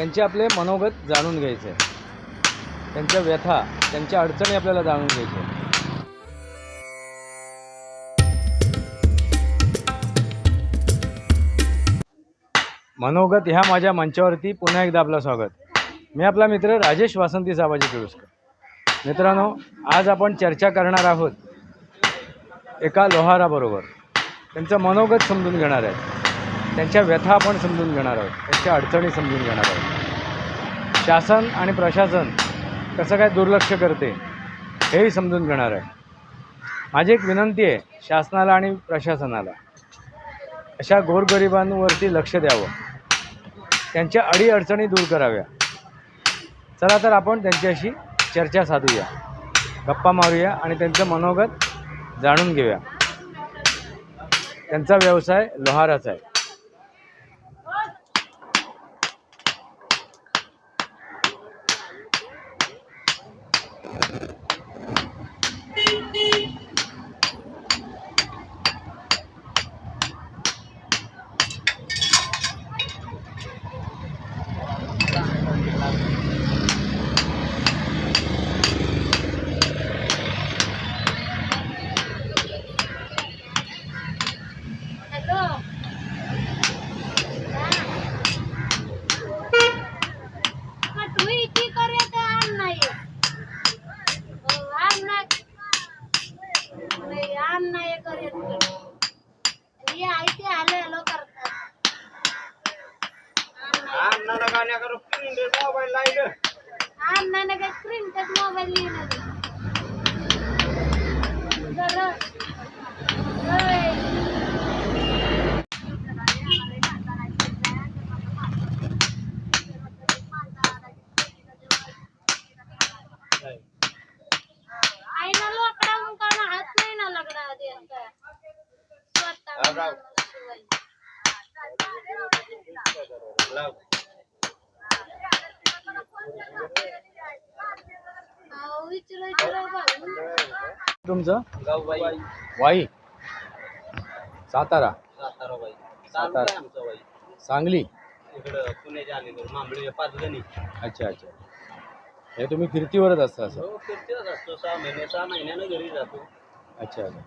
त्यांचे आपले मनोगत जाणून घ्यायचे. आहे त्यांच्या व्यथा त्यांच्या अडचणी आपल्याला जाणून घ्यायच्या मनोगत ह्या माझ्या मंचावरती पुन्हा एकदा आपलं स्वागत. मी आपला मित्र राजेश वासंती साबाजी पिळुसकर. मित्रांनो आज आपण चर्चा करणार आहोत एका लोहाराबरोबर. त्यांचं मनोगत समजून घेणार आहे त्यांच्या व्यथा आपण समजून घेणार आहोत. त्यांच्या अडचणी समजून घेणार आहोत. शासन आणि प्रशासन कसं काय दुर्लक्ष करते हेही समजून घेणार आहे. माझी एक विनंती आहे शासनाला आणि प्रशासनाला अशा गोरगरिबांवरती लक्ष द्यावं. त्यांच्या अडीअडचणी दूर कराव्या. चला तर आपण त्यांच्याशी चर्चा साधूया गप्पा मारूया आणि त्यांचं मनोगत जाणून घेऊया. त्यांचा व्यवसाय लोहाराचा आहे. आण नाही. आण नाही ना काय स्क्रीन टच मोबाईल लिहिणार जरा होय. आईना लोकडा मुकाना हात नाही ना लगडा द्यायचा स्वतः शिवाय. अहो, विचारू विचारू बघ. तुमचं? गावबाई वाई. सातारा. सातारा. आमचं बाई सांगली? इकडं पुण्याच्या अलीकडे अच्छा अच्छा. हे तुम्ही फिरतीवरच असता असं? हो फिरतेच असतो. सहा महिने सहा महिन्यानं घरी जातो. अच्छा अच्छा.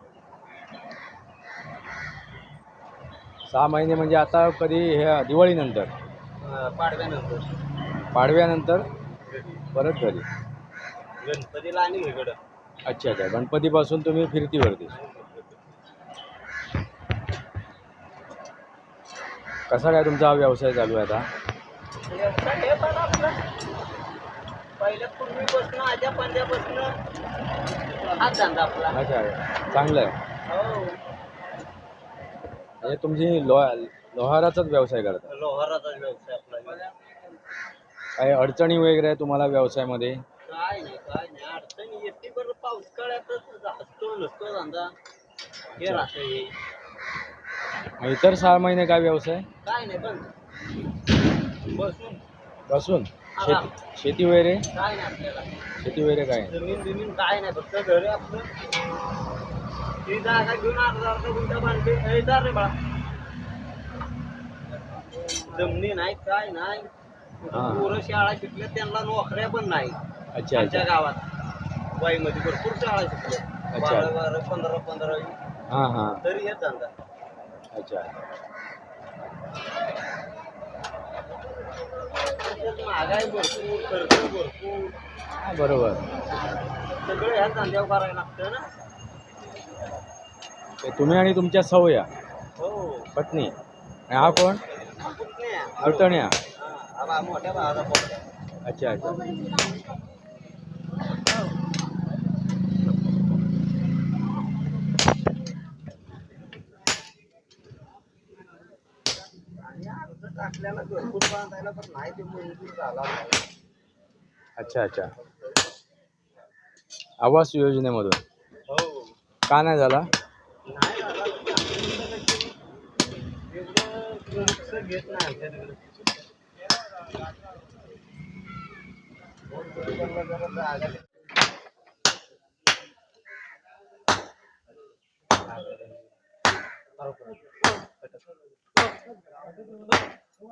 सहा महिने म्हणजे आता कधी? हे दिवाळीनंतर? अं, पाडव्यानंतर. पाडव्यानंतर. परत घरी. गणपतीला आणि इकडं. अच्छा अच्छा. गणपतीपासून तुम्ही फिरतीवरती. कसा काय तुमचा हा व्यवसाय चालू आहे आता? पूर्वीपासून पंजापासून धंदा आपला. अच्छा चांगलं आहे. हो. म्हणजे तुमची लो लोहाराचाच व्यवसाय करता? लोहाराचा व्यवसाय आपला. काही अडचणी वगैरे आहे तुम्हाला व्यवसायामध्ये काय नाही काय नाही अडचणी येते बरं पाऊस काळातच हसतो नसतो धंदा हे राहतं हे मग इतर सहा महिने काय व्यवसाय? काय नाही पण बसून. बसून शेती शेती वगैरे? काय नाही आपल्याला शेती वगैरे काय. जमीन काय नाही फक्त घर आपलं ती जागा घेऊन अर्धा अर्धा गुंठा बांधते हे रे जमिनी नाही काय नाही. हा. पोरं शाळा शिकल्या त्यांना नोकऱ्या पण नाही अच्छा आमच्या अच्छा गावात. वाईमध्ये भरपूर अच्छा. बारा बारा पंधरा पंधरा हां हां. तरी हेच धंदा अच्छा. त्याच्यात महागाई भरपूर खर्च भरपूर. हां बरोबर. सगळं ह्याच धंद्यावर करायला लागतं ना. ते तुम्ही आणि तुमच्या सवया हो. पत्नी. आणि हा कोण? अडचण्या हा, हा मोठ्या भावाचा पोरगा. अच्छा अच्छा. बांधायला पण नाही ते मंजूर झाला नाही. अच्छा अच्छा आवास योजनेमधून हो का नाही झाला नाही घेत नाही आमच्या तिकडे. गोरगरिबांना जरा जागा द्या.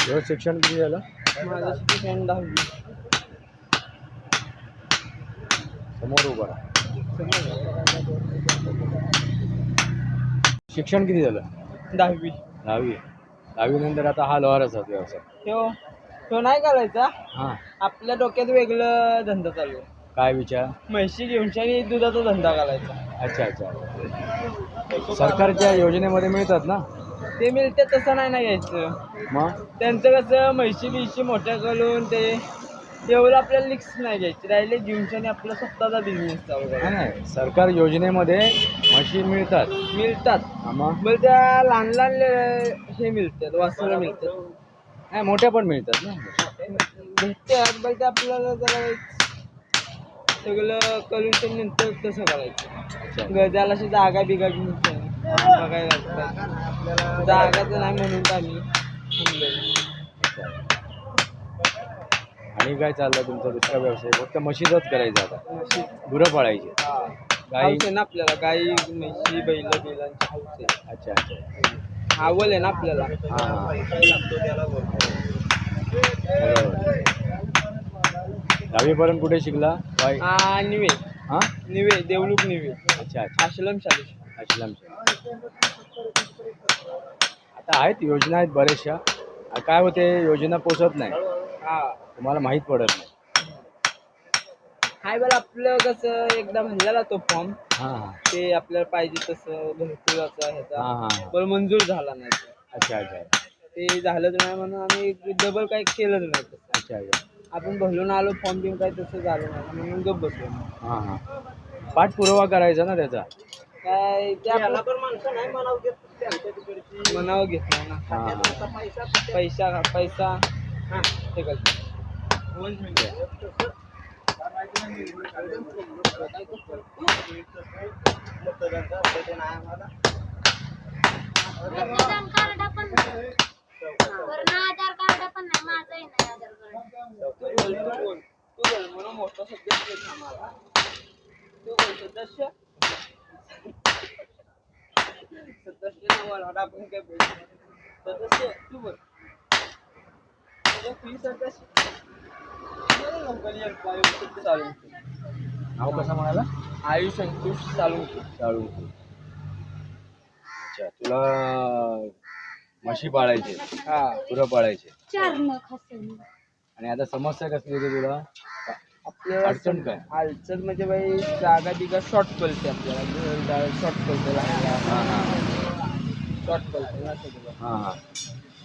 तुझं शिक्षण किती झालं? माझं शिक्षण दहावी. समोर उभा राहा. शिक्षण किती झालं? दहावी. दहावी. दहावी नंतर आता हा लोहाराचा व्यवसाय. तो तो नाही करायचा. हां. आपल्या डोक्यात वेगळं धंदा चालू आहे. काय विचार? म्हैशी घेऊन आणि दुधाचा धंदा करायचा. अच्छा अच्छा. सरकारच्या योजनेमध्ये मिळतात ना? ते मिळते तसं नाही ना घ्यायचं. मग? त्यांचं कसं म्हैशी बिशी मोठ्या करून ते एवढं आपल्याला लिक्स नाही घ्यायची. राहिले घेऊन आपला स्वतःचा बिझनेस चालू नाही, करायचा. नाही सरकार योजनेमध्ये म्हशी मिळतात. मिळतात. हा मग? मग त्या लहान लहान ले- हे मिळतात वासरं मिळतात. नाही मोठ्या पण मिळतात ना? भेटते पण ते आपल्याला जरा एक सगळं करून ते नंतर तसं करायचं. गजाला अशी जागा बिगा घेऊन बघायला लागतात जागाच नाही म्हणून तर आम्ही. आणि काय चाललं तुमचा दुसरा व्यवसाय? फक्त म्हशीचाच करायचा आता. गुरं पाळायची. गाई ना आपल्याला. गाई म्हशी बैल बैलांची हौस आहे. अच्छा अच्छा. आवल आहे ना आपल्याला. दहावीपर्यंत कुठे शिकला? काय निवे. हां? निवे देवलूक निवे. अच्छा शालेश आता आहेत योजना आहेत बऱ्याचशा. आ, काय होते योजना पोचत नाही. हा. तुम्हाला माहीत पडत नाही. हाय बरं आपलं कसं एकदा भरलेला तो फॉर्म हां हां. ते आपल्याला पाहिजे तसं भरपूर ह्याचा हां हां हां. पण मंजूर झाला नाही. अच्छा अच्छा. ते झालंच नाही म्हणून आम्ही डबल काही केलंच नाही तसं. अच्छा अच्छा. आपण भरून आलो फॉर्म बिम काही तसं झालं नाही. म्हणून गप बसलो. हां हां. पाठपुरावा करायचा ना त्याचा? काय ते आपलं मनावर घेत नाही ना. पैसा पैसा हे. करतो मतदान कार्ड पण पण नाही आधार सदस्य आहे आम्हाला तू बोल सदस्य सदस्य नाही चालू नाव कसं म्हणाला? आयुष अंकुश चालू चालू अच्छा तुला म्हशी पाळायचे हा. गुरं पाळायचे. चार नख असेल. आणि आता समस्या कसली होती तुला? आपल्याला अडचण काय? अडचण म्हणजे बाई जागा बिगा शॉर्ट पलते आपल्याला. शॉर्ट पलते हां हां. शॉर्ट सगळं हां हां.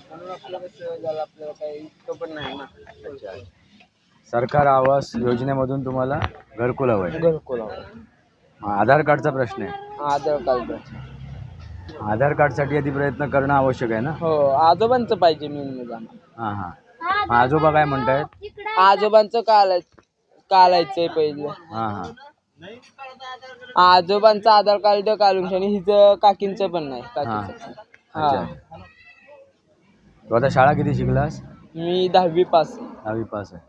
म्हणून आपलं कसं झालं आपल्याला काही इतकं पण नाही ना. अच्छा सरकार आवास योजनेमधून तुम्हाला घरकुल हवं आहे घरकुल आधार कार्डचा प्रश्न आहे. आधार कार्ड आधार कार्डसाठी आधी प्रयत्न करणं आवश्यक आहे ना? हो आजोबांचं पाहिजे मेन म्हणजे आम्हाला. हां हां. आजोबा काय म्हणतायत? आजोबांचं कालाय कालायचंय पहिलं. हां हां. आजोबांचं आधार कार्ड काढून आणि हिचं काकींचं पण नाही काकींचं पण. अच्छा. हा. तू आता शाळा किती शिकलास? मी दहावी पास आहे. दहावी पास आहे.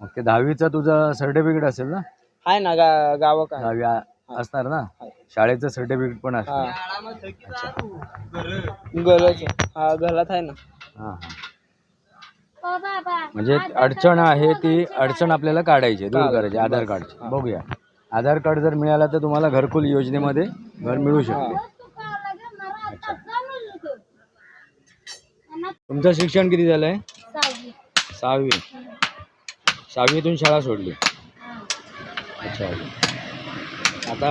मग ते दहावीचं तुझं सर्टिफिकेट असेल ना? आहे ना गा गावं काय? दहावी आ- असणार ना? शाळेचं सर्टिफिकेट पण असणार. गरज. हा घरात आहे ना. हां हां. म्हणजे अडचण आहे ती अडचण आपल्याला काढायची आहे, दूर करायची आधार कार्डची बघूया. आधार कार्ड जर मिळालं तर तुम्हाला घरकुल योजनेमध्ये घर मिळू शकते. तुमचं शिक्षण किती झालं आहे? सहावी. सहावी. सहावीतून शाळा सोडली. अच्छा. आता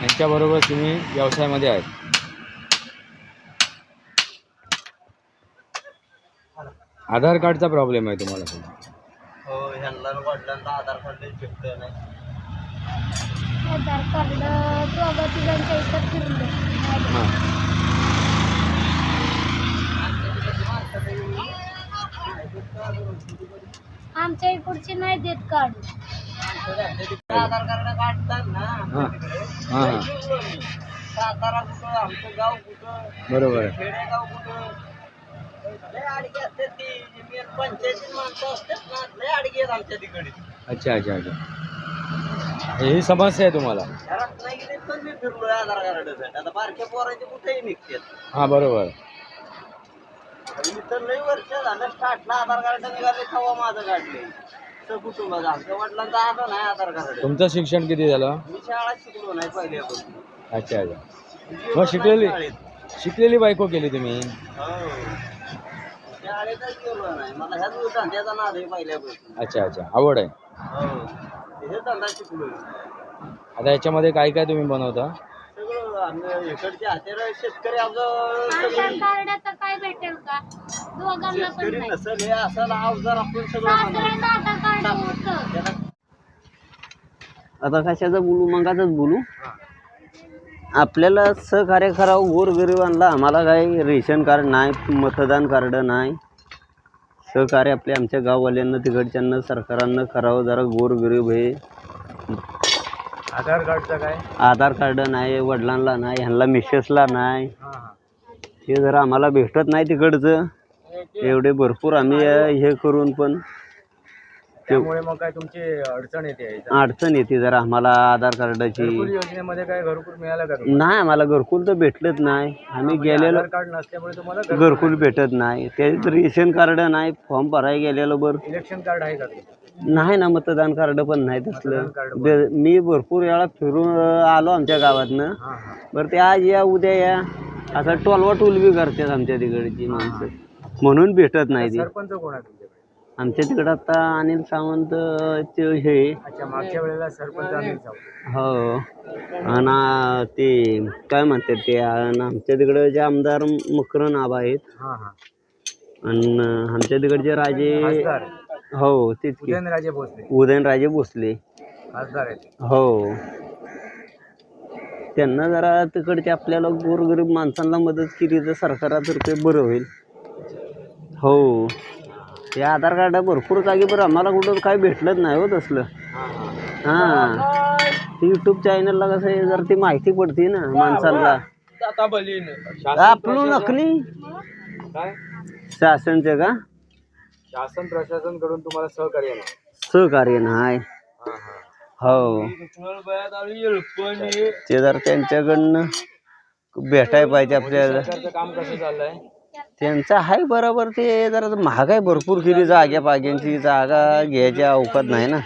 यांच्याबरोबर तुम्ही व्यवसायामध्ये आहेत. आधार कार्डचा प्रॉब्लेम आहे तुम्हाला. हो ह्यांना वडिलांना आधार कार्ड हां. आमच्या इकडची नाही देत कार्ड. आधार कार्ड हां. हां हां. सातारा कुठं आमचं गाव कुठं? बरोबर. आहे खेडेगाव कुठं? लय अडगे असतात ती. मेन पंचायती माणसं असतात ना लय अडगे आहेत आमच्या तिकडे. अच्छा अच्छा अच्छा. ही समस्या आहे तुम्हाला? घरात नाही गेले पण मी फिरलोय आधार कार्डासाठी. आता बारक्या पोरांचे कुठेही निघतात हां बरोबर. मी तर लई वर्ष झालं स्टार्टला आधार कार्ड निघाले तेव्हा माझं काढले कुटुंबाचं आमच्या वडिलांचा आता नाही आधार कार्ड. तुमचं शिक्षण किती झालं? मी शाळा शिकलो नाही पहिल्यापासून. अच्छा अच्छा. मग शिकलेली शिकलेली बायको केली तुम्ही? हो. शाळेतच गेलो नाही. मला ह्याच धंद्याचा नाद आहे पहिल्यापासून. अच्छा अच्छा. आवड आहे. हो. हे धंदा शिकलो आता याच्यामध्ये काय काय तुम्ही बनवता? आधार काय भेटेल का? दोघांना पण नाही. हे आधार कार्ड होतं आता कशाचं बोलू? मंगाचंच बोलू. आपल्याला सहकार्य करावं गोरगरिबांना आम्हाला काही रेशन कार्ड नाही मतदान कार्ड नाही. सहकार्य आपल्या आमच्या गाववाल्यांना तिकडच्यांना सरकारांना करावं. जरा गोरगरीब हे. आधार कार्डचं काय? आधार कार्ड नाही वडिलांना नाही ह्यांना मिसेसला नाही. हे जरा आम्हाला भेटत नाही तिकडचं एवढे भरपूर आम्ही हे करून पण त्यामुळे मग काय तुमची अडचण येते. अडचण येते जरा आम्हाला आधार कार्डाची. योजनेमध्ये काय घरकुल मिळालं का? नाही आम्हाला घरकुल तर भेटलंच नाही. आम्ही गेलेलो आधार कार्ड नसल्यामुळे तुम्हाला घरकुल भेटत नाही. त्यात रेशन कार्ड नाही फॉर्म भरायला गेलेलो बर. इलेक्शन कार्ड आहे का? नाही ना मतदान कार्ड पण नाही तसलं बे- मी भरपूर वेळा फिरून अं, आलो आमच्या गावातनं. बरं ते आज या उद्या या. असं टोलवा टोलवी करतात आमच्या तिकडची माणसं. म्हणून भेटत नाही ती. सरपंच कोण आहे तुमच्याकडे? आमच्या तिकडं आता अनिल सावंत अं, ते हे. अच्छा मागच्या वेळेला सरपंच हो आणि ते काय म्हणतात ते अन् आमच्या तिकडं जे आमदार मकरन आबा आहेत. हां हां. आणि आमच्या तिकडचे राजे खासदार. हो तेच की. उदयनराजे भोसले. उदयनराजे भोसले. खासदार आहेत. हो. त्यांना जरा तिकडचे आपल्याला गोरगरीब माणसांना मदत केली तर सरकारातर्फे बरं होईल. हो. हे आधार कार्ड भरपूर जागी बरं. आम्हाला कुठं काय भेटलंच नाही हो तसलं. हां. ते यूट्यूब चॅनलला कसं आहे जर ती माहिती पडते ना माणसांना. आपलं नकली. काय? शासनचे का? शासन प्रशासनकडून तुम्हाला सहकार्य नाही सहकार्य नाही हां हां. हो. ते जर त्यांच्याकडनं भेटाय पाहिजे आपल्याला. सरकारचं काम कसं चाललंय? त्यांचं आहे बरोबर ते जरा महागाई भरपूर केली जाग्या पाग्यांची जागा घ्यायची अवकात नाही ना.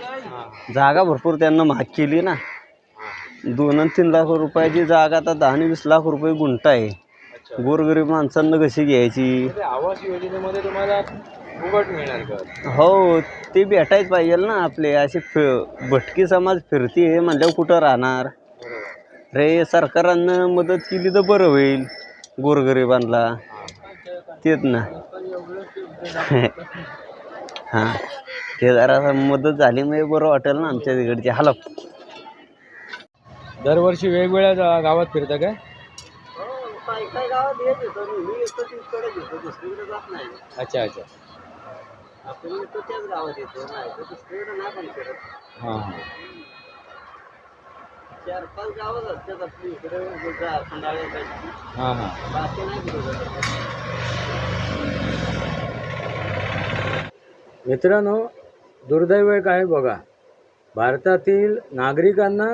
जागा भरपूर त्यांना महाग केली ना. दोन आणि तीन लाख रुपयाची जागा आता दहा आणि वीस लाख रुपये गुंठा आहे. अच्छा. गोरगरीब माणसांना कशी घ्यायची? ते आवास योजनेमध्ये तुम्हाला फुकट मिळणार का? हो ते भेटायच पाहिजे ना आपले. असे फि भटकी समाज फिरती हे म्हणल्यावर कुठं राहणार? रे सरकारानं मदत केली तर बरं होईल. गोरगरिबांना. तेच ना. हां. ते जरा मदत झाली म्हणजे बरं वाटेल ना आमच्या तिकडची. हलप दरवर्षी वेगवेगळ्या जा- गावात फिरता काय? काय गावात येत येतो मी येतो तिकडे येतो दुसरीकडे जात नाही. अच्छा अच्छा. आपण येतो त्याच गावात येतो नाही तर दुसरीकडे नाही पण फिरत हां हां. चार पाच गावच असतात आपली इकडे जा खंडाळ्यासाठी हां हां. बाकी नाही फिरत मित्रांनो दुर्दैव एक आहे बघा. भारतातील नागरिकांना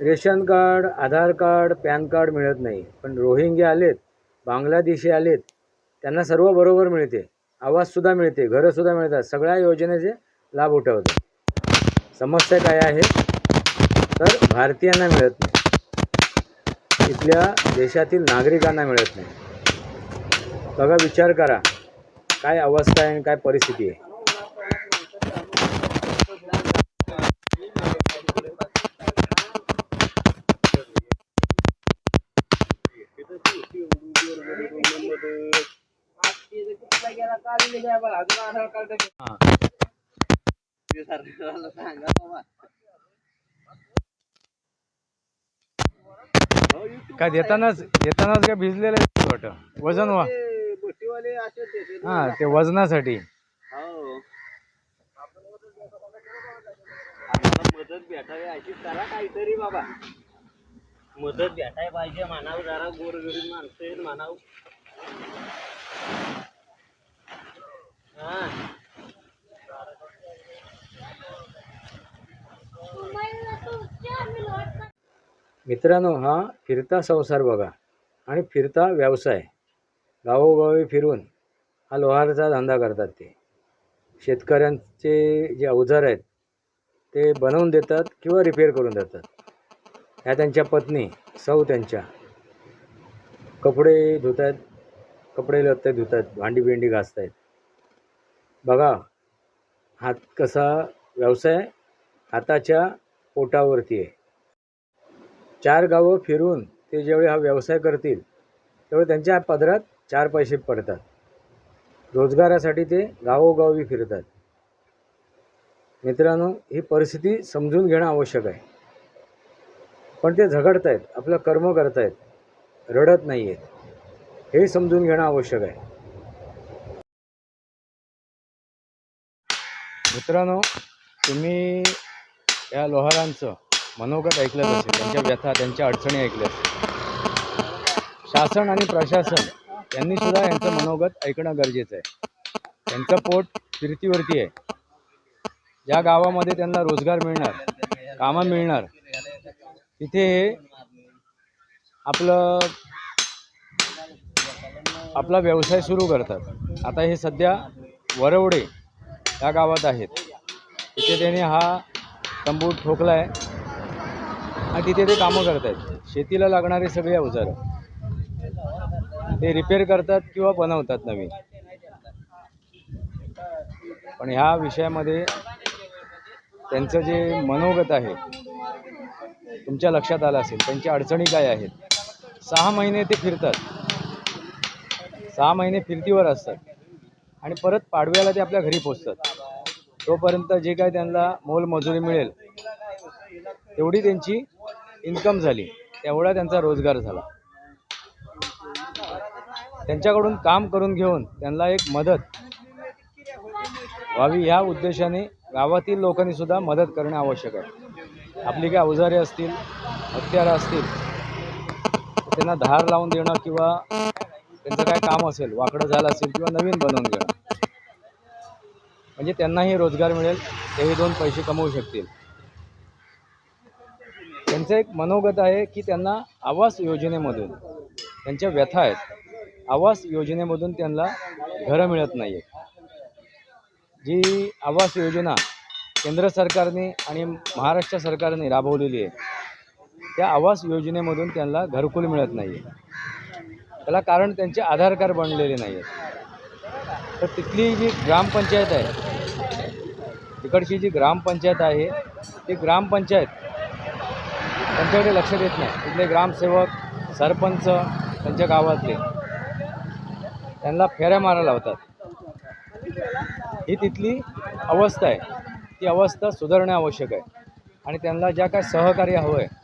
ration card Aadhaar card PAN card मिळत नाही. पण रोहिंग्या आलेत बांगलादेशी आलेत त्यांना सर्व बरोबर मिळते. आवाजसुद्धा मिळते घरंसुद्धा मिळतात. सगळ्या योजनेचे लाभ उठवतात. समस्या काय आहे? तर भारतीयांना मिळत नाही. इथल्या देशातील नागरिकांना मिळत नाही. बघा विचार करा. काय अवस्था आहे आणि काय परिस्थिती आहे? काय देतानाच देतानाच काय भिजलेलं आहे वाट वजन वा ते बोटीवाले असे देते ना. ते वजनासाठी हो आम्हाला मदत भेटावी अशी करा काहीतरी बाबा मदत भेटाय पाहिजे मानाव जरा गोरगरीब माणसं मानाव म्हणावं हा मला तू चार मिनिट मित्रांनो हा फिरता संसार बघा आणि फिरता व्यवसाय. गावोगावी फिरून हा लोहारचा धंदा करतात ते. शेतकऱ्यांचे जे अवजार आहेत ते बनवून देतात किंवा रिपेअर करून देतात. ह्या त्यांच्या पत्नी सौ त्यांच्या. कपडे धुत आहेत कपडे लत्ते धुत आहेत भांडी बिंडी घासत आहेत बघा हात कसा व्यवसाय हाताच्या पोटावरती आहे. चार गावं फिरून ते ज्यावेळी हा व्यवसाय करतील तेवढे त्यांच्या पदरात चार पैसे पडतात. रोजगारासाठी ते गावोगावी फिरतात. मित्रांनो ही परिस्थिती समजून घेणं आवश्यक आहे. पण ते झगडत आहेत आपलं कर्म करत आहेत रडत नाही आहेत हे समजून घेणं आवश्यक आहे. मित्रांनो तुम्ही या लोहारांचं मनोगत ऐकलं असेल त्यांच्या व्यथा त्यांच्या अडचणी ऐकल्या असेल. शासन आणि प्रशासन यांनी सुद्धा यांचं मनोगत ऐकणं गरजेचं आहे. त्यांचं पोट फिरतीवरती आहे. ज्या गावामध्ये त्यांना रोजगार मिळणार कामं मिळणार तिथे हे आपलं आपला व्यवसाय सुरू करतात. आता हे सध्या वरवडे या गावात आहेत. तिथे त्यांनी हा तंबू ठोकला आहे आणि तिथे ते कामं करत आहेत शेतीला लागणारे सगळे अवजारं ते रिपेअर करतात किंवा बनवतात नवीन. पण ह्या विषयामध्ये त्यांचं जे मनोगत आहे तुमच्या लक्षात आलं असेल त्यांच्या अडचणी काय आहेत? सहा महिने ते फिरतात. सहा महिने फिरतीवर असतात. आणि परत पाडव्याला ते आपल्या घरी पोचतात. तोपर्यंत जे काय त्यांना मोलमजुरी मिळेल तेवढी त्यांची इन्कम झाली. तेवढा त्यांचा रोजगार झाला. त्यांच्याकडून काम करून घेऊन त्यांना एक मदत व्हावी या उद्देशाने गावातील लोकांनी सुद्धा मदत करणे आवश्यक आहे. आपली काय अवजारे असतील हत्यारं असतील त्यांना धार लावून देणं किंवा त्यांचं काय काम असेल वाकडं झालं असेल किंवा नवीन बनवून घेणं. म्हणजे त्यांनाही रोजगार मिळेल तेही दोन पैसे कमवू शकतील. त्यांचं एक मनोगत आहे की त्यांना आवास योजनेमधून त्यांच्या व्यथा आहेत आवास योजनेमधून त्यांना घरं मिळत नाही आहेत जी आवास योजना केंद्र सरकारने आणि महाराष्ट्र सरकारने राबवलेली आहे त्या आवास योजनेमधून त्यांना घरकुल मिळत नाही आहे त्याला कारण त्यांचे आधार कार्ड बनलेले नाही आहेत तर तिथली जी ग्रामपंचायत आहे तिकडची जी ग्रामपंचायत आहे ती ग्रामपंचायत त्यांच्याकडे लक्ष देत नाही. तिथले ग्रामसेवक सरपंच त्यांच्या गावातले त्यांना फेऱ्या मारायला लावतात. ही तिथली अवस्था आहे. ती अवस्था सुधारणे आवश्यक आहे. आणि त्यांना ज्या काय सहकार्य हवं आहे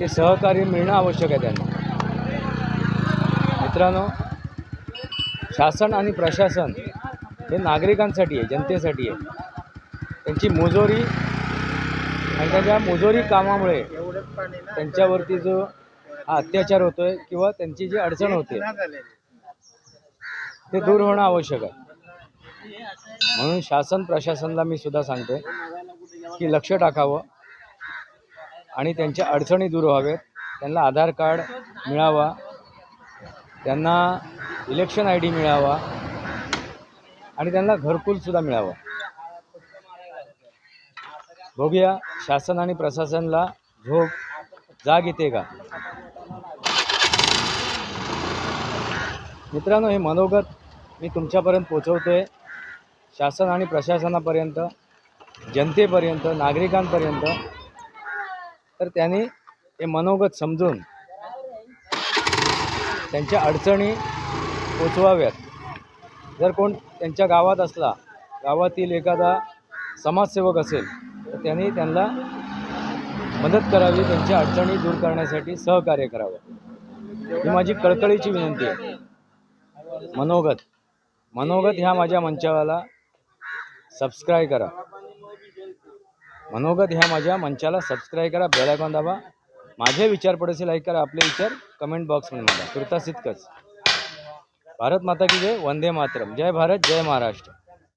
ते सहकार्य मिळणं आवश्यक आहे त्यांना. मित्रांनो शासन आणि प्रशासन हे नागरिकांसाठी आहे जनतेसाठी आहे. त्यांची मुजोरी आणि त्यांच्या मुजोरी कामामुळे त्यांच्यावरती जो हा अत्याचार होतोय किंवा त्यांची जी अडचण होते ते दूर होणं आवश्यक आहे. म्हणून शासन प्रशासनाला मी सुद्धा सांगतोय की लक्ष टाकावं आणि त्यांच्या अडचणी दूर व्हावेत. त्यांना आधार कार्ड मिळावा त्यांना इलेक्शन आय डी मिळावा आणि त्यांना घरकुलसुद्धा मिळावं. बघूया शासन आणि प्रशासनाला झोप जाग येते का? मित्रांनो हे मनोगत मी तुमच्यापर्यंत पोचवतोय. शासन आणि प्रशासनापर्यंत जनतेपर्यंत नागरिकांपर्यंत. तर त्यांनी हे मनोगत समजून त्यांच्या अडचणी पोचवाव्यात. जर कोण त्यांच्या गावात असला गावातील एखादा समाजसेवक असेल तर त्यांनी त्यांना मदत करावी त्यांच्या अडचणी दूर करण्यासाठी सहकार्य करावं. ही माझी कळकळीची विनंती आहे. मनोगत मनोगत ह्या माझ्या मंचाला सबस्क्राईब करा. मनोगत ह्या माझ्या मंचाला सबस्क्राईब करा बेलायकॉन दाबा. माझे विचार पडोसी लाईक करा आपले विचार कमेंट बॉक्समध्ये मला तुर्तास इतकंच. भारत माता की जय वंदे मातरम। जय भारत जय महाराष्ट्र।